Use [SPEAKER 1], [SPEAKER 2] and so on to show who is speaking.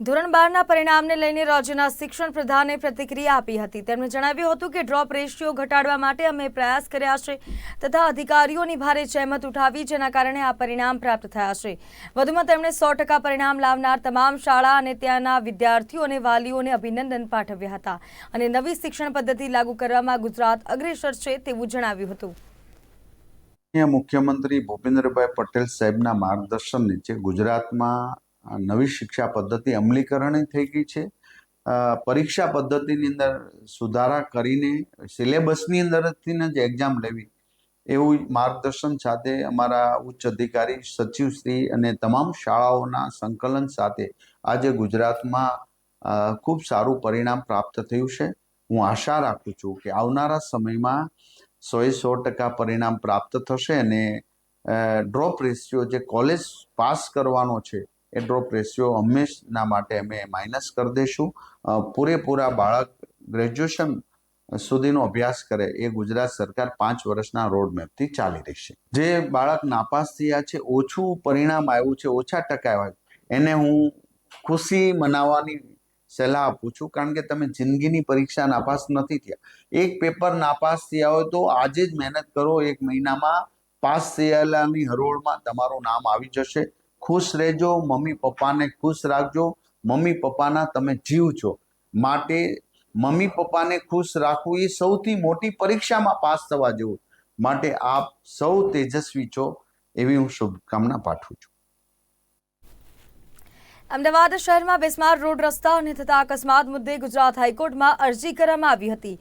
[SPEAKER 1] ધોરણ બારના પરિણામને લઈને રાજ્યના શિક્ષણ પ્રધાને પ્રતિક્રિયા આપી હતી. તેમણે જણાવ્યું હતું કે ડ્રોપ રેશિયો ઘટાડવા માટે અમે પ્રયાસ કર્યા છે તથા અધિકારીઓની ભારે જહેમત ઉઠાવી જેના કારણે આ પરિણામ પ્રાપ્ત થયા છે. વધુમાં તેમણે સો પરિણામ લાવનાર તમામ શાળા અને ત્યાંના વિદ્યાર્થીઓ અને વાલીઓને અભિનંદન પાઠવ્યા હતા અને નવી શિક્ષણ પદ્ધતિ લાગુ કરવામાં ગુજરાત અગ્રેસર છે તેવું જણાવ્યું હતું.
[SPEAKER 2] મુખ્યમંત્રી ભૂપેન્દ્રભાઈ પટેલ સાહેબના માર્ગદર્શન નીચે ગુજરાતમાં નવી શિક્ષા પદ્ધતિ અમલીકરણ થઈ ગઈ છે. પરીક્ષા પદ્ધતિની અંદર સુધારા કરીને સિલેબસની અંદરથી જ એક્ઝામ લેવી એવું માર્ગદર્શન સાથે અમારા ઉચ્ચ અધિકારી સચિવશ્રી અને તમામ શાળાઓના સંકલન સાથે આજે ગુજરાતમાં ખૂબ સારું પરિણામ પ્રાપ્ત થયું છે. હું આશા રાખું છું કે આવનારા સમયમાં સોએ સો ટકા પરિણામ પ્રાપ્ત થશે અને ડ્રોપ રેશિયો જે કોલેજ પાસ કરવાનો છે એ ડ્રોપ રેશિયો હંમેશના માટે અમે માઇનસ કરી દઈશું. પૂરેપૂરા બાળક ગ્રેજ્યુએશન સુધીનો અભ્યાસ કરે એ ગુજરાત સરકાર પાંચ વર્ષના રોડ મેપથી ચાલી રહી છે. જે બાળક નાપાસ થયા છે, ઓછું પરિણામ આવ્યું છે, ઓછા ટકા આવ્યા એને હું ખુશી મનાવવાની સલાહ આપું છું. કારણ કે તમે જિંદગીની પરીક્ષા નાપાસ નથી થયા. એક પેપર નાપાસ થયા હોય તો આજે જ મહેનત કરો, એક મહિનામાં પાસ થયેલાની હરોળમાં તમારું નામ આવી જશે. ખુશ રહેજો, મમ્મી પપ્પાને ખુશ રાખજો. મમ્મી પપ્પાના તમે જીવ છો. માટે મમ્મી પપ્પાને ખુશ રાખવું એ સૌથી મોટી પરીક્ષામાં પાસ થવા જેવું. માટે આપ સૌ તેજસ્વી છો. એવી હું શુભકામના પાઠવું છું.
[SPEAKER 1] અમદાવાદ શહેરમાં બિસ્માર રોડ રસ્તા અને થતા અકસ્માત મુદ્દે ગુજરાત હાઈકોર્ટમાં અરજી કરવામાં આવી હતી.